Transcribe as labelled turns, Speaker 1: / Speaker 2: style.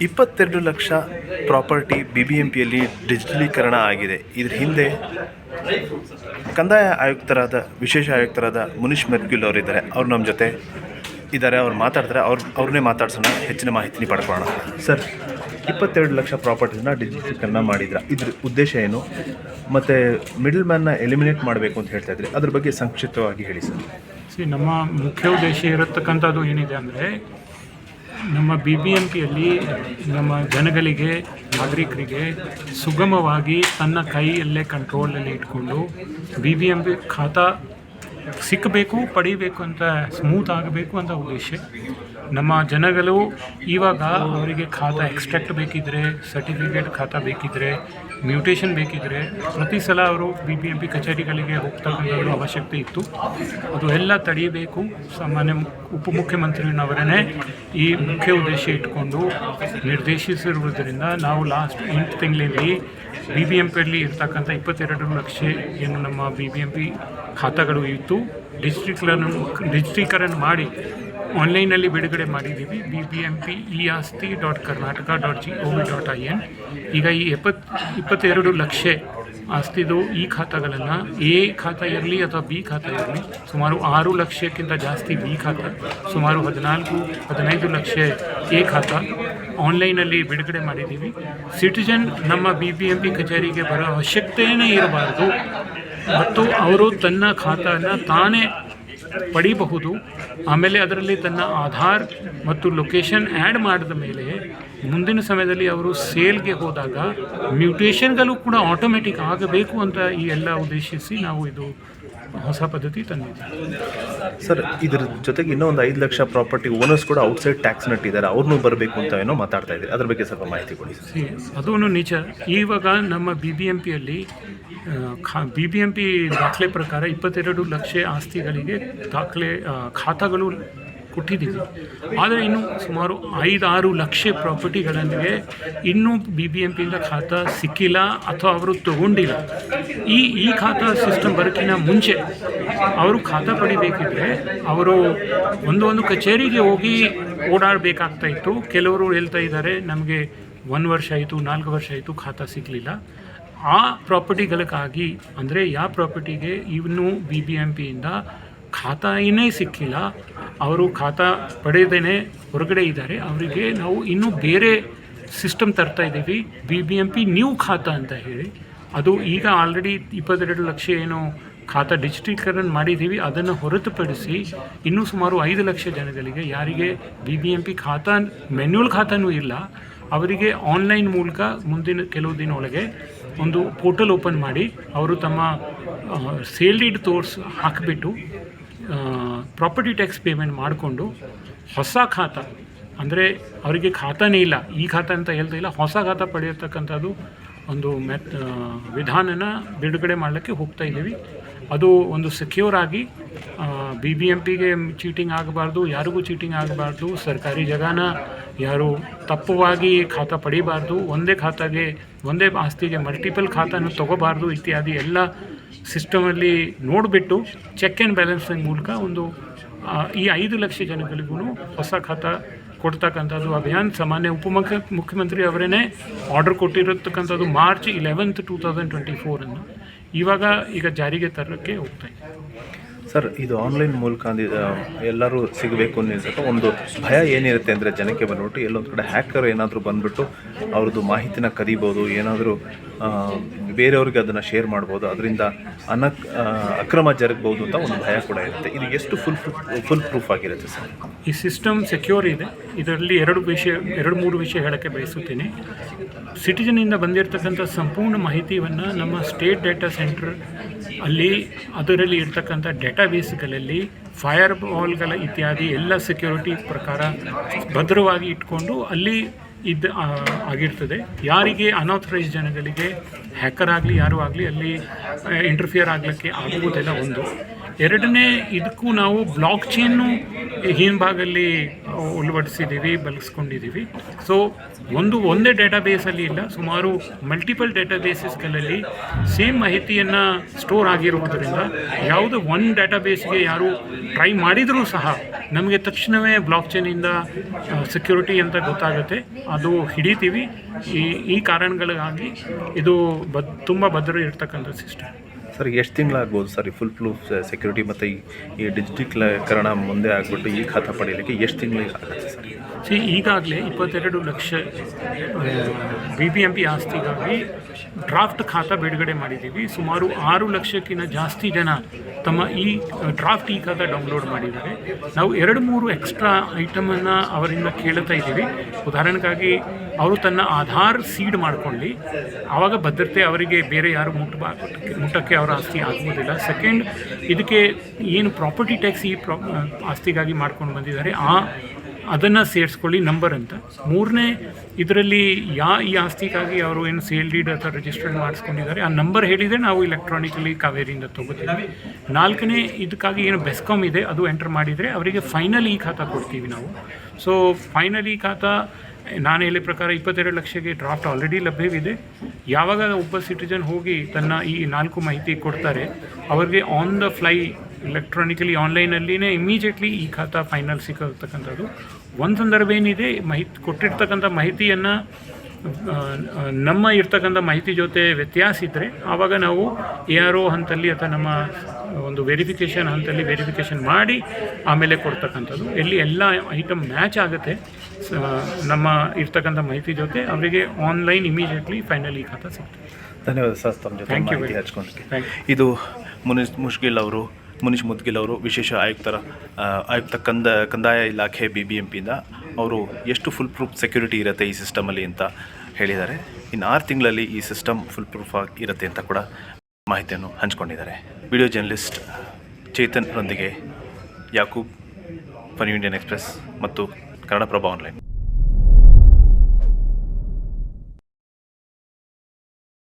Speaker 1: ಇಪ್ಪತ್ತೆರಡು lakh property B B M ಪಿಯಲ್ಲಿ ಡಿಜಿಟಲೀಕರಣ ಆಗಿದೆ. ಇದ್ರ ಹಿಂದೆ ಕಂದಾಯ ಆಯುಕ್ತರಾದ, ವಿಶೇಷ ಆಯುಕ್ತರಾದ ಮುನೀಶ್ ಮೆರ್ಗ್ಯುಲ್ ಅವರಿದ್ದಾರೆ. ಅವ್ರು ನಮ್ಮ ಜೊತೆ ಇದ್ದಾರೆ. ಅವ್ರು ಮಾತಾಡ್ತಾರೆ. ಅವ್ರು ಅವ್ರನ್ನೇ ಮಾತಾಡ್ಸೋಣ. ಹೆಚ್ಚಿನ ಮಾಹಿತಿ ಪಡ್ಕೊಳ್ಳೋಣ. ಸರ್, ಇಪ್ಪತ್ತೆರಡು ಲಕ್ಷ ಪ್ರಾಪರ್ಟಿನ ಡಿಜಿಟಲೀಕರಣ ಮಾಡಿದ್ರ. ಇದ್ರ ಉದ್ದೇಶ ಏನು? ಮತ್ತು ಮಿಡಲ್ ಮ್ಯಾನ್ನ ಎಲಿಮಿನೇಟ್ ಮಾಡಬೇಕು ಅಂತ ಹೇಳ್ತಾ ಇದ್ರಿ. ಅದ್ರ ಬಗ್ಗೆ ಸಂಕ್ಷಿಪ್ತವಾಗಿ ಹೇಳಿ ಸರ್.
Speaker 2: ಸಿ, ನಮ್ಮ ಮುಖ್ಯ ಉದ್ದೇಶ ಇರತಕ್ಕಂಥದ್ದು ಏನಿದೆ ಅಂದರೆ ನಮ್ಮ ಬಿ ಬಿ ಎಂ ಪಿಯಲ್ಲಿ ನಮ್ಮ ಜನಗಳಿಗೆ, ನಾಗರಿಕರಿಗೆ ಸುಗಮವಾಗಿ ತನ್ನ ಕೈಯಲ್ಲೇ ಕಂಟ್ರೋಲಲ್ಲಿ ಇಟ್ಕೊಂಡು ಬಿ ಬಿ ಎಂ ಪಿ ಖಾತಾ ಸಿಕ್ಕಬೇಕು, ಪಡಿಬೇಕು ಅಂತ ಸ್ಮೂತ್ ಆಗಬೇಕು ಅಂತ ಉದ್ದೇಶ. ನಮ್ಮ ಜನಗಳು ಇವಾಗ ಅವರಿಗೆ ಖಾತಾ ಎಕ್ಸ್ಟ್ರಾಕ್ಟ್ ಬೇಕಿದ್ದರೆ ಸರ್ಟಿಫಿಕೇಟ್ ಖಾತಾ ಬೇಕಿದ್ದರೆ ಮ್ಯೂಟೇಷನ್ ಬೇಕಿದ್ದರೆ ಪ್ರತಿ ಸಲ ಅವರು ಬಿ ಬಿ ಎಂ ಪಿ ಕಚೇರಿಗಳಿಗೆ ಹೋಗ್ತಕ್ಕಂಥದ್ದು ಅವಶ್ಯಕತೆ ಇತ್ತು. ಅದು ಎಲ್ಲ ತಡೆಯಬೇಕು. ಸಾಮಾನ್ಯ ಉಪಮುಖ್ಯಮಂತ್ರಿನವರನ್ನೇ ಈ ಮುಖ್ಯ ಉದ್ದೇಶ ಇಟ್ಕೊಂಡು ನಿರ್ದೇಶಿಸಿರುವುದರಿಂದ ನಾವು ಲಾಸ್ಟ್ ಎಂಟು ತಿಂಗಳಲ್ಲಿ ಬಿ ಬಿ ಎಂ ಪಿಯಲ್ಲಿ ಇರ್ತಕ್ಕಂಥ ಇಪ್ಪತ್ತೆರಡು ಲಕ್ಷ ಏನು ನಮ್ಮ ಬಿ ಬಿ ಎಂ ಪಿ ಖಾತಾಗಳು ಇತ್ತು. ಡಿಜಿಟೀಕರಣ ಡಿಜಿಟೀಕರಣ ಮಾಡಿ ಆನ್ಲೈನಲ್ಲಿ ಬಿಡುಗಡೆ ಮಾಡಿದ್ದೀವಿ. B B M P e Aasthi dot Karnataka dot G O V dot I N ಈಗ ಈ ಎಪ್ಪತ್, ಇಪ್ಪತ್ತೆರಡು ಲಕ್ಷ ಆಸ್ತಿದು ಈ ಖಾತಾಗಳನ್ನು ಎ ಖಾತಾ ಇರಲಿ ಅಥವಾ ಬಿ ಖಾತಾ ಇರಲಿ, ಸುಮಾರು ಆರು ಲಕ್ಷಕ್ಕಿಂತ ಜಾಸ್ತಿ ಬಿ ಖಾತಾ, ಸುಮಾರು ಹದಿನಾಲ್ಕು, ಹದಿನೈದು ಲಕ್ಷ ಎ ಖಾತಾ ಆನ್ಲೈನಲ್ಲಿ ಬಿಡುಗಡೆ ಮಾಡಿದ್ದೀವಿ. ಸಿಟಿಜನ್ ನಮ್ಮ ಬಿ ಬಿ ಎಂ ಪಿ ಕಚೇರಿಗೆ ಬರೋ ಅವಶ್ಯಕತೆಯೇ ಇರಬಾರ್ದು. ಮತ್ತು ಅವರು ತನ್ನ ಖಾತಾನ ತಾನೇ ಪಡಿಬಹುದು. ಆಮೇಲೆ ಅದರಲ್ಲಿ ತನ್ನ ಆಧಾರ್ ಮತ್ತು ಲೊಕೇಶನ್ ಆ್ಯಡ್ ಮಾಡಿದ ಮೇಲೆ ಮುಂದಿನ ಸಮಯದಲ್ಲಿ ಅವರು ಸೇಲ್ಗೆ ಹೋದಾಗ ಮ್ಯೂಟೇಷನ್ಗಳು ಕೂಡ ಆಟೋಮೆಟಿಕ್ ಆಗಬೇಕು ಅಂತ ಈ ಎಲ್ಲ ಉದ್ದೇಶಿಸಿ ನಾವು ಇದು ಹೊಸ ಪದ್ಧತಿ ತಂದಿದೆ.
Speaker 1: ಸರ್ ಇದ್ರ ಜೊತೆಗೆ ಇನ್ನೂ ಒಂದು ಐದು ಲಕ್ಷ ಪ್ರಾಪರ್ಟಿ ಓನರ್ಸ್ ಕೂಡ ಔಟ್ಸೈಡ್ ಟ್ಯಾಕ್ಸ್ ನಟ್ಟಿದ್ದಾರೆ. ಅವ್ರನ್ನೂ ಬರಬೇಕು ಅಂತ ಏನೋ ಮಾತಾಡ್ತಾ ಇದ್ದಾರೆ. ಅದ್ರ ಬಗ್ಗೆ ಸ್ವಲ್ಪ ಮಾಹಿತಿ ಕೊಡಿ
Speaker 2: ಅದೂ ನಿಜ ಇವಾಗ ನಮ್ಮ ಬಿ ಬಿ ಎಂ ಪಿಯಲ್ಲಿ ಖಾ ಬಿ ಬಿ ಎಂ ಪಿ ದಾಖಲೆ ಪ್ರಕಾರ ಇಪ್ಪತ್ತೆರಡು ಲಕ್ಷ ಆಸ್ತಿಗಳಿಗೆ ದಾಖಲೆ ಖಾತಾಗಳು ಕೊಟ್ಟಿದ್ದೀವಿ. ಆದರೆ ಇನ್ನು ಸುಮಾರು ಐದಾರು ಲಕ್ಷ ಪ್ರಾಪರ್ಟಿಗಳಿಗೆ ಇನ್ನೂ ಬಿ ಬಿ ಎಂ ಪಿಯಿಂದ ಖಾತಾ ಸಿಕ್ಕಿಲ್ಲ ಅಥವಾ ಅವರು ತಗೊಂಡಿಲ್ಲ. ಈ ಈ ಖಾತಾ ಸಿಸ್ಟಮ್ ಬರೋಕ್ಕಿಂತ ಮುಂಚೆ ಅವರು ಖಾತಾ ಪಡಿಬೇಕಿದ್ರೆ ಅವರು ಒಂದು ಒಂದು ಕಚೇರಿಗೆ ಹೋಗಿ ಓಡಾಡಬೇಕಾಗ್ತಾ ಇತ್ತು. ಕೆಲವರು ಹೇಳ್ತಾ ಇದ್ದಾರೆ, ನಮಗೆ ಒಂದು ವರ್ಷ ಆಯಿತು, ನಾಲ್ಕು ವರ್ಷ ಆಯಿತು ಖಾತಾ ಸಿಗಲಿಲ್ಲ ಆ ಪ್ರಾಪರ್ಟಿಗಳಿಗಾಗಿ, ಅಂದರೆ ಯಾವ ಪ್ರಾಪರ್ಟಿಗೆ ಇನ್ನೂ ಬಿ ಬಿ ಎಂ ಪಿಯಿಂದ ಖಾತಾನೇ ಸಿಕ್ಕಿಲ್ಲ. ಅವರು ಖಾತಾ ಪಡೆದೇನೆ ಹೊರಗಡೆ ಇದ್ದಾರೆ. ಅವರಿಗೆ ನಾವು ಇನ್ನೂ ಬೇರೆ ಸಿಸ್ಟಮ್ ತರ್ತಾ ಇದ್ದೀವಿ. B B M P new khata ಅಂತ ಹೇಳಿ. ಅದು ಈಗ ಆಲ್ರೆಡಿ ಇಪ್ಪತ್ತೆರಡು ಲಕ್ಷ ಏನು ಖಾತಾ ಡಿಜಿಟೀಕರಣ ಮಾಡಿದ್ದೀವಿ. ಅದನ್ನು ಹೊರತುಪಡಿಸಿ ಇನ್ನೂ ಸುಮಾರು ಐದು ಲಕ್ಷ ಜನಗಳಿಗೆ ಯಾರಿಗೆ ಬಿ ಬಿ ಎಂ ಪಿ ಖಾತಾ ಮೆನ್ಯೂಲ್ ಖಾತಾನೂ ಇಲ್ಲ. ಅವರಿಗೆ ಆನ್ಲೈನ್ ಮೂಲಕ ಮುಂದಿನ ಕೆಲವು ದಿನ ಒಳಗೆ ಒಂದು ಪೋರ್ಟಲ್ ಓಪನ್ ಮಾಡಿ ಅವರು ತಮ್ಮ ಸೇಲ್ ಡೀಡ್ ತೋರ್ಸ್ ಹಾಕಿಬಿಟ್ಟು ಪ್ರಾಪರ್ಟಿ ಟ್ಯಾಕ್ಸ್ ಪೇಮೆಂಟ್ ಮಾಡಿಕೊಂಡು ಹೊಸ ಖಾತ, ಅಂದರೆ ಅವರಿಗೆ ಖಾತಾನೇ ಇಲ್ಲ, ಈ ಖಾತ ಅಂತ ಹೇಳ್ತಾ ಇಲ್ಲ, ಹೊಸ ಖಾತ ಪಡೆಯತಕ್ಕಂಥದ್ದು ಒಂದು ಮೆತ್ ವಿಧಾನನ ಬಿಡುಗಡೆ ಮಾಡಲಿಕ್ಕೆ ಹೋಗ್ತಾ ಇದ್ದೀವಿ. ಅದು ಒಂದು ಸೆಕ್ಯೂರ್ ಆಗಿ ಬಿ ಬಿ ಎಂ ಪಿಗೆ ಚೀಟಿಂಗ್ ಆಗಬಾರ್ದು, ಯಾರಿಗೂ ಚೀಟಿಂಗ್ ಆಗಬಾರ್ದು, ಸರ್ಕಾರಿ ಜಾಗನ ಯಾರು ತಪ್ಪುವಾಗಿ ಖಾತಾ ಪಡಿಬಾರ್ದು, ಒಂದೇ ಖಾತಾಗೆ, ಒಂದೇ ಆಸ್ತಿಗೆ ಮಲ್ಟಿಪಲ್ ಖಾತಾನು ತಗೋಬಾರ್ದು ಇತ್ಯಾದಿ ಎಲ್ಲ ಸಿಸ್ಟಮಲ್ಲಿ ನೋಡಿಬಿಟ್ಟು ಚೆಕ್ ಆ್ಯಂಡ್ ಬ್ಯಾಲೆನ್ಸಿಂಗ್ ಮೂಲಕ ಒಂದು ಈ ಐದು ಲಕ್ಷ ಜನಗಳಿಗೂ ಹೊಸ ಖಾತಾ ಕೊಡ್ತಕ್ಕಂಥದ್ದು ಅಭಿಯಾನ್. ಸಾಮಾನ್ಯ ಉಪಮುಖ ಮುಖ್ಯಮಂತ್ರಿ ಅವರೇ order ಕೊಟ್ಟಿರತಕ್ಕಂಥದ್ದು March eleventh two thousand twenty ಫೋರನ್ನು ಇವಾಗ ಈಗ ಜಾರಿಗೆ ತರೋಕ್ಕೆ ಹೋಗ್ತಾ ಇದೆ.
Speaker 1: ಸರ್, ಇದು ಆನ್ಲೈನ್ ಮೂಲಕ ಎಲ್ಲರೂ ಸಿಗಬೇಕು ಅನ್ನಿಸುತ್ತೆ. ಒಂದು ಭಯ ಏನಿರುತ್ತೆ ಅಂದರೆ ಜನಕ್ಕೆ ಬಂದ್ಬಿಟ್ಟು ಎಲ್ಲೊಂದು ಕಡೆ ಹ್ಯಾಕರ್ ಏನಾದರೂ ಬಂದುಬಿಟ್ಟು ಅವ್ರದ್ದು ಮಾಹಿತಿನ ಕದಿಬೋದು, ಏನಾದರೂ ಬೇರೆಯವ್ರಿಗೆ ಅದನ್ನು ಶೇರ್ ಮಾಡ್ಬೋದು. ಅದರಿಂದ ಅನಕ್ ಅಕ್ರಮ ಜರುಗ್ಬೋದು ಅಂತ ಒಂದು ಭಯ ಕೂಡ ಇರುತ್ತೆ. ಇದು ಎಷ್ಟು ಫುಲ್ ಫುಲ್ ಪ್ರೂಫ್ ಆಗಿರುತ್ತೆ ಸರ್?
Speaker 2: ಈ ಸಿಸ್ಟಮ್ ಸೆಕ್ಯೂರ್ ಇದೆ. ಇದರಲ್ಲಿ ಎರಡು ವಿಷಯ, ಎರಡು ಮೂರು ವಿಷಯ ಹೇಳೋಕ್ಕೆ ಬಯಸುತ್ತೇನೆ. ಸಿಟಿಜನಿಂದ ಬಂದಿರತಕ್ಕಂಥ ಸಂಪೂರ್ಣ ಮಾಹಿತಿಯನ್ನು ನಮ್ಮ ಸ್ಟೇಟ್ ಡೇಟಾ ಸೆಂಟರ್ ಅಲ್ಲಿ, ಅದರಲ್ಲಿ ಇರ್ತಕ್ಕಂಥ ಡೇಟಾಬೇಸ್ಗಳಲ್ಲಿ ಫೈರ್ ಬಾಲ್ಗಳ ಇತ್ಯಾದಿ ಎಲ್ಲ ಸೆಕ್ಯೂರಿಟಿ ಪ್ರಕಾರ ಭದ್ರವಾಗಿ ಇಟ್ಕೊಂಡು ಅಲ್ಲಿ ಇದು ಆಗಿರ್ತದೆ. ಯಾರಿಗೆ ಅನಾಥರೈಸ್ ಜನಗಳಿಗೆ ಹ್ಯಾಕರ್ ಆಗಲಿ, ಯಾರು ಆಗಲಿ, ಅಲ್ಲಿ ಇಂಟರ್ಫಿಯರ್ ಆಗಲಿಕ್ಕೆ ಆಗುವುದಿಲ್ಲ ಒಂದು. ಎರಡನೇ ಇದಕ್ಕೂ ನಾವು ಬ್ಲಾಕ್ ಚೈನ್ನು ಹಿಂಭಾಗಲ್ಲಿ ಉಲ್ಬಡಿಸಿದ್ದೀವಿ ಬಳಸ್ಕೊಂಡಿದ್ದೀವಿ. ಸೊ ಒಂದು ಒಂದೇ ಡೇಟಾಬೇಸಲ್ಲಿ ಇಲ್ಲ, ಸುಮಾರು ಮಲ್ಟಿಪಲ್ ಡೇಟಾಬೇಸಸ್ಗಳಲ್ಲಿ ಸೇಮ್ ಮಾಹಿತಿಯನ್ನು ಸ್ಟೋರ್ ಆಗಿರುವುದರಿಂದ ಯಾವುದೋ ಒಂದು ಡೇಟಾಬೇಸ್ಗೆ ಯಾರು ಟ್ರೈ ಮಾಡಿದರೂ ಸಹ ನಮಗೆ ತಕ್ಷಣವೇ ಬ್ಲಾಕ್ ಚೈನಿಂದ ಸೆಕ್ಯೂರಿಟಿ ಅಂತ ಗೊತ್ತಾಗುತ್ತೆ. ಅದು ಹಿಡಿತೀವಿ. ಈ ಈ ಕಾರಣಗಳಿಗಾಗಿ ಇದು ಬದ್, ತುಂಬ ಭದ್ರ ಇರ್ತಕ್ಕಂಥ ಸಿಸ್ಟಮ್
Speaker 1: ಸರ್, ಎಷ್ಟು ತಿಂಗಳಾಗ್ಬೋದು ಸರ್ ಈ ಫುಲ್ ಪ್ರೂಫ್ ಸೆಕ್ಯೂರಿಟಿ ಮತ್ತು ಈ ಡಿಜಿಟಲೀಕರಣ ಮುಂದೆ ಆಗಿಬಿಟ್ಟು ಈ ಖಾತಾ ಪಡೆಯಲಿಕ್ಕೆ ಎಷ್ಟು ತಿಂಗಳಿಗೆ ಆಗುತ್ತೆ ಸರ್?
Speaker 2: ಸಿ, ಈಗಾಗಲೇ ಇಪ್ಪತ್ತೆರಡು lakh B B M P ಆಸ್ತಿಗಾಗಿ draft ಖಾತಾ ಬಿಡುಗಡೆ ಮಾಡಿದ್ದೀವಿ. ಸುಮಾರು ಆರು ಲಕ್ಷಕ್ಕಿಂತ ಜಾಸ್ತಿ ಜನ ತಮ್ಮ ಈ ಡ್ರಾಫ್ಟ್ ಈ ಖಾತಾ ಡೌನ್ಲೋಡ್ ಮಾಡಿದ್ದಾರೆ. ನಾವು ಎರಡು ಮೂರು ಎಕ್ಸ್ಟ್ರಾ ಐಟಮನ್ನು ಅವರಿಂದ ಕೇಳ್ತಾ ಇದ್ದೀವಿ. ಉದಾಹರಣೆಗಾಗಿ ಅವರು ತನ್ನ ಆಧಾರ್ ಸೀಡ್ ಮಾಡ್ಕೊಳ್ಳಿ ಆವಾಗ ಭದ್ರತೆ ಅವರಿಗೆ ಬೇರೆ ಯಾರು ಮುಟ್ಟ ಮುಟ್ಟಕ್ಕೆ ಅವರ ಆಸ್ತಿ ಆಗುವುದಿಲ್ಲ ಸೆಕೆಂಡ್ ಇದಕ್ಕೆ ಏನು ಪ್ರಾಪರ್ಟಿ ಟ್ಯಾಕ್ಸ್ ಈ ಪ್ರಾ ಆಸ್ತಿಗಾಗಿ ಮಾಡ್ಕೊಂಡು ಬಂದಿದ್ದಾರೆ, ಆ ಅದನ್ನು ಸೇರಿಸ್ಕೊಳ್ಳಿ ನಂಬರ್ ಅಂತ. ಮೂರನೇ, ಇದರಲ್ಲಿ ಯಾ ಈ ಆಸ್ತಿಗಾಗಿ ಅವರು ಏನು ಸೇಲ್ ಡೀಡ್ ಅಥವಾ ರಿಜಿಸ್ಟರ್ಡ್ ಮಾಡಿಸ್ಕೊಂಡಿದ್ದಾರೆ, ಆ ನಂಬರ್ ಹೇಳಿದರೆ ನಾವು ಇಲೆಕ್ಟ್ರಾನಿಕಲಿ ಕಾವೇರಿಯಿಂದ ತೊಗೋತೀವಿ. ನಾಲ್ಕನೇ, ಇದಕ್ಕಾಗಿ ಏನು ಬೆಸ್ಕಾಮ್ ಇದೆ, ಅದು ಎಂಟರ್ ಮಾಡಿದರೆ ಅವರಿಗೆ ಫೈನಲ್ ಈ ಖಾತಾ ಕೊಡ್ತೀವಿ ನಾವು. ಸೊ ಫೈನಲ್ ಈ ಖಾತಾ ನಾನು ಹೇಳಿದ ಪ್ರಕಾರ ಇಪ್ಪತ್ತೆರಡು ಲಕ್ಷಕ್ಕೆ ಡ್ರಾಫ್ಟ್ ಆಲ್ರೆಡಿ ಲಭ್ಯವಿದೆ. ಯಾವಾಗ ಒಬ್ಬ ಸಿಟಿಜನ್ ಹೋಗಿ ತನ್ನ ಈ ನಾಲ್ಕು ಮಾಹಿತಿ ಕೊಡ್ತಾರೆ, ಅವರಿಗೆ ಆನ್ ದ ಫ್ಲೈ ಎಲೆಕ್ಟ್ರಾನಿಕಲಿ ಆನ್ಲೈನಲ್ಲಿನೇ ಇಮಿಡಿಯೇಟ್ಲಿ ಈ ಖಾತಾ ಫೈನಲ್ ಸಿಕ್ಕತಕ್ಕಂಥದ್ದು ಒಂದು ಸಂದರ್ಭ ಏನಿದೆ, ಮಾಹಿತಿ ಕೊಟ್ಟಿರ್ತಕ್ಕಂಥ ಮಾಹಿತಿಯನ್ನು ನಮ್ಮ ಇರ್ತಕ್ಕಂಥ ಮಾಹಿತಿ ಜೊತೆ ವ್ಯತ್ಯಾಸ ಇದ್ದರೆ ಆವಾಗ ನಾವು ಎ ಆರ್ ಒ ಹಂತಲ್ಲಿ ಅಥವಾ ನಮ್ಮ ಒಂದು ವೆರಿಫಿಕೇಷನ್ ಅಂತಲ್ಲಿ ವೆರಿಫಿಕೇಷನ್ ಮಾಡಿ ಆಮೇಲೆ ಕೊಡ್ತಕ್ಕಂಥದ್ದು. ಎಲ್ಲಿ ಎಲ್ಲ ಐಟಮ್ ಮ್ಯಾಚ್ ಆಗುತ್ತೆ ನಮ್ಮ ಇರ್ತಕ್ಕಂಥ ಮಾಹಿತಿ ಜೊತೆ ಅವರಿಗೆ ಆನ್ಲೈನ್ ಇಮಿಡಿಯೇಟ್ಲಿ ಫೈನಲ್ ಈ ಖಾತಾ ಸಿಗ್ತದೆ.
Speaker 1: ಧನ್ಯವಾದ ಸರ್ ತಮ್ಮ ಜೊತೆ
Speaker 2: ಥ್ಯಾಂಕ್
Speaker 1: ಯು
Speaker 2: very
Speaker 1: ಇದು ಮುನಿಸ್ ಮುಷ್ಗಿಲ್ ಅವರು ಮುನೀಶ್ ಮುದ್ಗಿಲ್ ಅವರು ವಿಶೇಷ ಆಯುಕ್ತರ ಆಯುಕ್ತ ಕಂದ ಕಂದಾಯ ಇಲಾಖೆ ಬಿ ಬಿ ಎಂ ಪಿಯಿಂದ ಅವರು ಎಷ್ಟು ಫುಲ್ ಪ್ರೂಫ್ ಸೆಕ್ಯೂರಿಟಿ ಇರುತ್ತೆ ಈ ಸಿಸ್ಟಮಲ್ಲಿ ಅಂತ ಹೇಳಿದ್ದಾರೆ. ಇನ್ನು ಆರು ತಿಂಗಳಲ್ಲಿ ಈ ಸಿಸ್ಟಮ್ ಫುಲ್ ಪ್ರೂಫ್ ಆಗಿ ಇರುತ್ತೆ ಅಂತ ಕೂಡ ಮಾಹಿತಿಯನ್ನು ಹಂಚಿಕೊಂಡಿದ್ದಾರೆ. ವಿಡಿಯೋ ಜರ್ನಲಿಸ್ಟ್ ಚೇತನ್ ರೊಂದಿಗೆ ಯಾಕೂಬ್ ಫನ್ ಇಂಡಿಯನ್ ಎಕ್ಸ್ಪ್ರೆಸ್ ಮತ್ತು ಕನ್ನಡಪ್ರಭ ಆನ್ಲೈನ್.